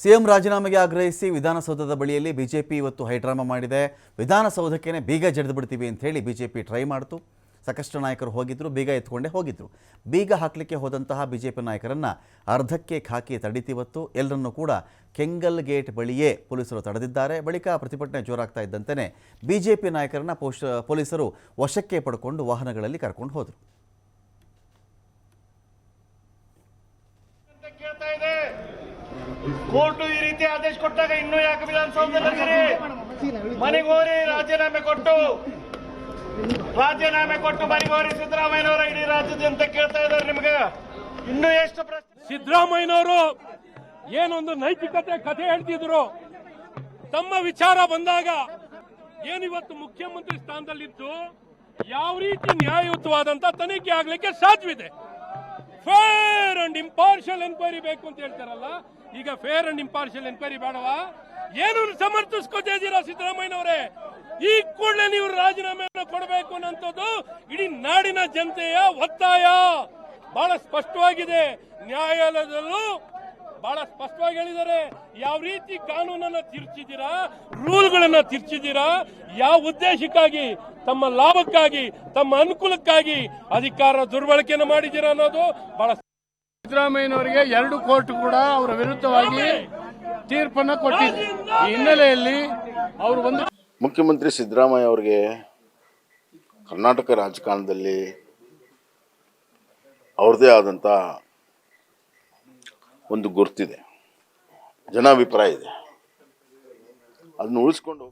CM ರಾಜೀನಾಮೆಗೆ ಆಗ್ರಹಿಸಿ ವಿಧಾನಸೌಧದ ಬಳಿಯಲ್ಲಿ ಬಿಜೆಪಿ ಇವತ್ತು ಹೈಡ್ರಾಮಾ ಮಾಡಿದೆ. ವಿಧಾನಸೌಧಕ್ಕೇನೆ ಬೀಗ ಜಡಿದು ಬಿಡ್ತೀವಿ ಅಂತ ಹೇಳಿ ಬಿಜೆಪಿ ಟ್ರೈ ಮಾಡ್ತು. ಸಾಕಷ್ಟು ನಾಯಕರು ಹೋಗಿದ್ರು, ಬೀಗ ಎತ್ಕೊಂಡೇ ಹೋಗಿದ್ರು. ಬೀಗ ಹಾಕಲಿಕ್ಕೆ ಹೋದಂತಹ ಬಿಜೆಪಿ ನಾಯಕರನ್ನು ಅರ್ಧಕ್ಕೆ ಖಾಕಿ ತಡಿತಿವತ್ತು ಎಲ್ಲರನ್ನೂ ಕೂಡ ಕೆಂಗಲ್ ಗೇಟ್ ಬಳಿಯೇ ಪೊಲೀಸರು ತಡೆದಿದ್ದಾರೆ. ಬಳಿಕ ಪ್ರತಿಭಟನೆ ಜೋರಾಗ್ತಾ ಇದ್ದಂತೆಯೇ ಬಿಜೆಪಿ ನಾಯಕರನ್ನ ಪೊಲೀಸರು ವಶಕ್ಕೆ ಪಡ್ಕೊಂಡು ವಾಹನಗಳಲ್ಲಿ ಕರ್ಕೊಂಡು ಹೋದರು ಅಂತ ಕೇಳ್ತಾ ಇದೆ ಕೋರ್ಟ್ ಈ ರೀತಿ ಆದೇಶ ಕೊಟ್ಟಾಗ ಇನ್ನೂ ಯಾಕೆ ವಿಧಾನಸೌಧದಲ್ಲಿ ಮನೆಗೆ ಹೋರಿ, ರಾಜೀನಾಮೆ ಕೊಟ್ಟು. ರಾಜೀನಾಮೆ ಕೊಟ್ಟು ಮನೆಗೆ ಹೋರಿ, ಸಿದ್ದರಾಮಯ್ಯನವರ ಇಡೀ ರಾಜ್ಯದ ಅಂತ ಕೇಳ್ತಾ ಇದ್ದಾರೆ ನಿಮ್ಗೆ. ಇನ್ನೂ ಎಷ್ಟು ಪ್ರಶ್ನೆ ಸಿದ್ದರಾಮಯ್ಯನವರು ಏನೊಂದು ನೈತಿಕತೆ ಕಥೆ ಹೇಳ್ತಿದ್ರು. ತಮ್ಮ ವಿಚಾರ ಬಂದಾಗ ಏನಿವತ್ತು ಮುಖ್ಯಮಂತ್ರಿ ಸ್ಥಾನದಲ್ಲಿದ್ದು, ಯಾವ ರೀತಿ ನ್ಯಾಯಯುತವಾದಂತ ತನಿಖೆ ಆಗ್ಲಿಕ್ಕೆ ಸಾಧ್ಯವಿದೆ? ಫೇರ್ ಅಂಡ್ ಇಂಪಾರ್ಷಿಯಲ್ ಎನ್ಕ್ವೈರಿ ಬೇಕು ಅಂತ ಹೇಳ್ತಾರಲ್ಲ, ಈಗ ಫೇರ್ ಅಂಡ್ ಇಂಪಾರ್ಷಿಯಲ್ ಎನ್ಕ್ವೈರಿ ಬೇಡವಾ? ಏನು ಸಮರ್ಥಿಸ್ಕೊತಾ ಇದ್ದೀರಾ ಸಿದ್ದರಾಮಯ್ಯನವರೇ. ಈ ಕೂಡಲೇ ನೀವು ರಾಜೀನಾಮೆಯನ್ನು ಕೊಡಬೇಕು ಅನ್ನೋದು ಇಡೀ ನಾಡಿನ ಜನತೆಯ ಒತ್ತಾಯ. ಬಹಳ ಸ್ಪಷ್ಟವಾಗಿದೆ. ನ್ಯಾಯಾಲಯದಲ್ಲೂ ಬಹಳ ಸ್ಪಷ್ಟವಾಗಿ ಹೇಳಿದ್ದಾರೆ. ಯಾವ ರೀತಿ ಕಾನೂನನ್ನ ತಿರ್ಚಿದ್ದೀರಾ ರೂಲ್ಗಳನ್ನ ತಿರ್ಚಿದ್ದೀರಾ ಯಾವ ಉದ್ದೇಶಕ್ಕಾಗಿ ತಮ್ಮ ಲಾಭಕ್ಕಾಗಿ ತಮ್ಮ ಅನುಕೂಲಕ್ಕಾಗಿ ಅಧಿಕಾರ ದುರ್ಬಳಕೆಯನ್ನು ಮಾಡಿದ್ದೀರಾ ಅನ್ನೋದು ಬಹಳ ಸಿದ್ದರಾಮಯ್ಯನವರಿಗೆ ಎರಡು ಕೋರ್ಟ್ ಕೂಡ ಅವರ ವಿರುದ್ಧವಾಗಿ ತೀರ್ಪನ್ನ ಕೊಟ್ಟಿದೆ. ಈ ಹಿನ್ನೆಲೆಯಲ್ಲಿ ಅವರು ಒಂದು ಮುಖ್ಯಮಂತ್ರಿ ಸಿದ್ದರಾಮಯ್ಯ ಅವರಿಗೆ ಕರ್ನಾಟಕ ರಾಜಕಾರಣದಲ್ಲಿ ಅವ್ರದೇ ಆದಂಥ ಒಂದು ಗುರ್ತಿದೆ. ಜನಾಭಿಪ್ರಾಯ ಇದೆ. ಅದನ್ನು ಉಳಿಸ್ಕೊಂಡು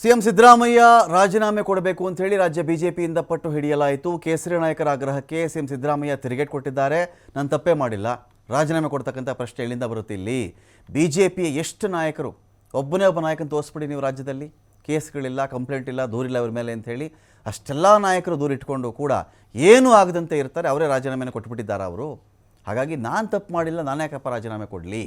ಸಿಎಂ ಸಿದ್ದರಾಮಯ್ಯ ರಾಜೀನಾಮೆ ಕೊಡಬೇಕು ಅಂತ ಹೇಳಿ ರಾಜ್ಯ ಬಿಜೆಪಿಯಿಂದ ಪಟ್ಟು ಹಿಡಿಯಲಾಯಿತು. ಕೇಸರಿ ನಾಯಕರ ಆಗ್ರಹಕ್ಕೆ ಸಿಎಂ ಸಿದ್ದರಾಮಯ್ಯ ತಿರುಗೇಟ್ ಕೊಟ್ಟಿದ್ದಾರೆ. ನಾನು ತಪ್ಪೇ ಮಾಡಿಲ್ಲ. ರಾಜೀನಾಮೆ ಕೊಡ್ತಕ್ಕಂಥ ಪ್ರಶ್ನೆ ಇಲ್ಲಿಂದ ಬರುತ್ತೆ ಇಲ್ಲಿ? ಬಿ ಜೆ ಪಿಯ ಎಷ್ಟು ನಾಯಕರು? ಒಬ್ಬನೇ ಒಬ್ಬ ನಾಯಕನ ತೋರಿಸ್ಬಿಡಿ ನೀವು ರಾಜ್ಯದಲ್ಲಿ. ಕೇಸ್ಗಳಿಲ್ಲ, ಕಂಪ್ಲೇಂಟ್ ಇಲ್ಲ, ದೂರಿಲ್ಲ ಅವ್ರ ಮೇಲೆ ಅಂಥೇಳಿ ಅಷ್ಟೆಲ್ಲ ನಾಯಕರು ದೂರ ಇಟ್ಕೊಂಡು ಕೂಡ ಏನೂ ಆಗದಂತೆ ಇರ್ತಾರೆ. ಅವರೇ ರಾಜೀನಾಮೆನ ಕೊಟ್ಬಿಟ್ಟಿದ್ದಾರೆ ಅವರು? ಹಾಗಾಗಿ ನಾನು ತಪ್ಪು ಮಾಡಿಲ್ಲ, ನಾನು ಯಾಕಪ್ಪ ರಾಜೀನಾಮೆ ಕೊಡಲಿ?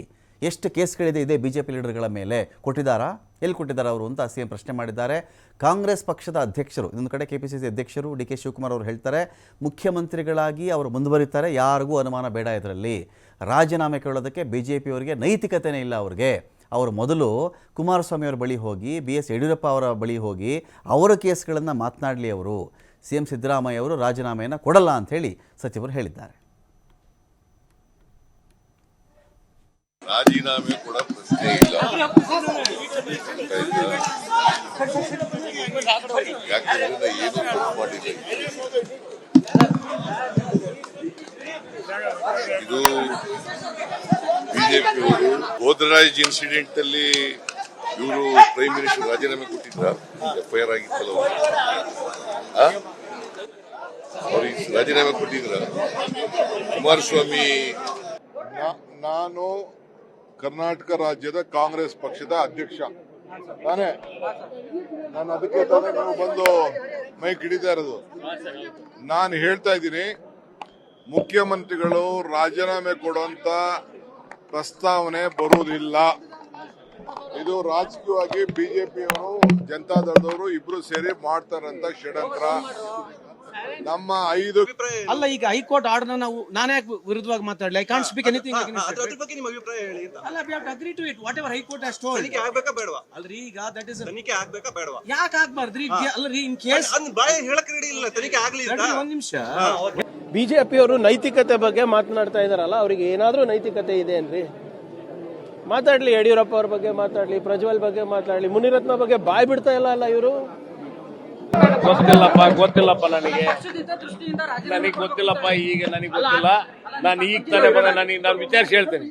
ಎಷ್ಟು ಕೇಸ್ಗಳಿದೆ ಇದೆ ಬಿ ಜೆ ಪಿ ಲೀಡರ್ಗಳ ಮೇಲೆ? ಕೊಟ್ಟಿದ್ದಾರಾ? ಎಲ್ಲಿ ಕೊಟ್ಟಿದ್ದಾರೆ ಅವರು ಅಂತ ಸಿ ಎಂ ಪ್ರಶ್ನೆ ಮಾಡಿದ್ದಾರೆ. ಕಾಂಗ್ರೆಸ್ ಪಕ್ಷದ ಅಧ್ಯಕ್ಷರು, ಇನ್ನೊಂದು ಕಡೆ ಕೆ ಪಿ ಸಿ ಸಿ ಅಧ್ಯಕ್ಷರು ಡಿ ಕೆ ಶಿವಕುಮಾರ್ ಅವರು ಹೇಳ್ತಾರೆ, ಮುಖ್ಯಮಂತ್ರಿಗಳಾಗಿ ಅವರು ಮುಂದುವರಿತಾರೆ, ಯಾರಿಗೂ ಅನುಮಾನ ಬೇಡ ಇದರಲ್ಲಿ. ರಾಜೀನಾಮೆ ಕೇಳೋದಕ್ಕೆ ಬಿ ಜೆ ಪಿಯವರಿಗೆ ನೈತಿಕತೆನೇ ಇಲ್ಲ ಅವ್ರಿಗೆ. ಅವರು ಮೊದಲು ಕುಮಾರಸ್ವಾಮಿ ಅವರ ಬಳಿ ಹೋಗಿ, ಬಿ ಎಸ್ ಯಡಿಯೂರಪ್ಪ ಅವರ ಬಳಿ ಹೋಗಿ ಅವರ ಕೇಸ್ಗಳನ್ನು ಮಾತನಾಡಲಿ ಅವರು. ಸಿ ಎಂ ಸಿದ್ದರಾಮಯ್ಯ ಅವರು ರಾಜೀನಾಮೆಯನ್ನು ಕೊಡಲ್ಲ ಅಂಥೇಳಿ ಸಚಿವರು ಹೇಳಿದ್ದಾರೆ. ರಾಜೀನಾಮೆ ಕೂಡ ಪ್ರಶ್ನೆ ಇಲ್ಲ. ಏನು ಮಾಡಿಲ್ಲ ಇದು ಬಿಜೆಪಿಯವರು ಗೋದ್ರಾಜ್ ಇನ್ಸಿಡೆಂಟ್ ಅಲ್ಲಿ ಇವರು ಪ್ರೈಮ್ ಮಿನಿಸ್ಟರ್ ರಾಜೀನಾಮೆ ಕೊಟ್ಟಿದ್ರ ಎಫ್ಐಆರ್ ಆಗಿತ್ತಲ್ಲ? ಅವ್ರಿಗೆ ರಾಜೀನಾಮೆ ಕೊಟ್ಟಿದ್ರ. ಕುಮಾರಸ್ವಾಮಿ ನಾನು ಕರ್ನಾಟಕ ರಾಜ್ಯದ ಕಾಂಗ್ರೆಸ್ ಪಕ್ಷದ ಅಧ್ಯಕ್ಷ. ತಾನೇ? ನಾನು ಅದಕ್ಕೆ ತಾನೇ ನೀವು ಬಂದು ಮೈಕ್ ಹಿಡಿತಾ ಇರೋದು. ನಾನು ಹೇಳ್ತಾ ಇದ್ದೀನಿ, ಮುಖ್ಯಮಂತ್ರಿಗಳು ರಾಜೀನಾಮೆ ಕೊಡುವಂತ ಪ್ರಸ್ತಾವನೆ ಬರುವುದಿಲ್ಲ. ಇದು ರಾಜಕೀಯವಾಗಿ ಬಿಜೆಪಿಯವರು, ಜನತಾದಳದವರು ಇಬ್ರು ಸೇರಿ ಮಾಡ್ತಾರಂತ ಷಡ್ಯಂತ್ರ. ನಮ್ಮ ಐದು ಅಲ್ಲ ಈಗ ಹೈಕೋರ್ಟ್ ಆರ್ಡರ್ ನಾವು ನಾನೇ ಯಾಕೆ ವಿರುದ್ಧವಾಗಿ ಮಾತಾಡಲಿ? ಐ ಕಾಂಟ್ ಸ್ಪೀಕ್ ಎನಿಥಿಂಗ್ ಅದ್ರ ಬಗ್ಗೆ ನಿಮ್ಮ ಅಭಿಪ್ರಾಯ ಹೇಳಿ ಅಂತ. ಅಲ್ಲ we have to agree to it whatever high court has told ತನಿಖೆ ಆಗಬೇಕಾ ಬೇಡವಾ? ಅಲ್ರಿ ಈಗ ದಟ್ ಇಸ್ ತನಿಖೆ ಆಗಬೇಕಾ ಬೇಡವಾ? ಯಾಕೆ ಆಗಬಾರ್ದ್ರಿ? ಅಲ್ರಿ ಇನ್ ಕೇಸ್ ಅದ್ ಬಾಯ ಹೇಳಕ್ ರೆಡಿ ಇಲ್ಲ ತನಿಖೆ ಆಗ್ಲಿ ಅಂತ. ಒಂದ್ ನಿಮಿಷ. ಬಿಜೆಪಿಯವರು ನೈತಿಕತೆ ಬಗ್ಗೆ ಮಾತನಾಡ್ತಾ ಇದಾರಲ್ಲ ಅವರಿಗೆ ಏನಾದ್ರೂ ನೈತಿಕತೆ ಇದೆ ಏನ್ರಿ? ಮಾತಾಡ್ಲಿ ಯಡಿಯೂರಪ್ಪ ಅವ್ರ ಬಗ್ಗೆ ಮಾತಾಡ್ಲಿ ಪ್ರಜ್ವಲ್ ಬಗ್ಗೆ ಮಾತಾಡ್ಲಿ ಮುನಿರತ್ನ ಬಗ್ಗೆ ಬಾಯ್ ಬಿಡ್ತಾ ಇಲ್ಲ ಅಲ್ಲ ಇವರು? ಗೊತ್ತಿಲ್ಲಪ್ಪ ಗೊತ್ತಿಲ್ಲಪ್ಪ ನನಗೆ. ನನಗೆ ಗೊತ್ತಿಲ್ಲಪ್ಪ ಈಗ ನನಗೆ ಗೊತ್ತಿಲ್ಲ. ನಾನು ಈಗ ತಾನೇ ಬಂದ ನನಗೆ ನಾನು ವಿಚಾರಿಸಿ ಹೇಳ್ತೇನೆ.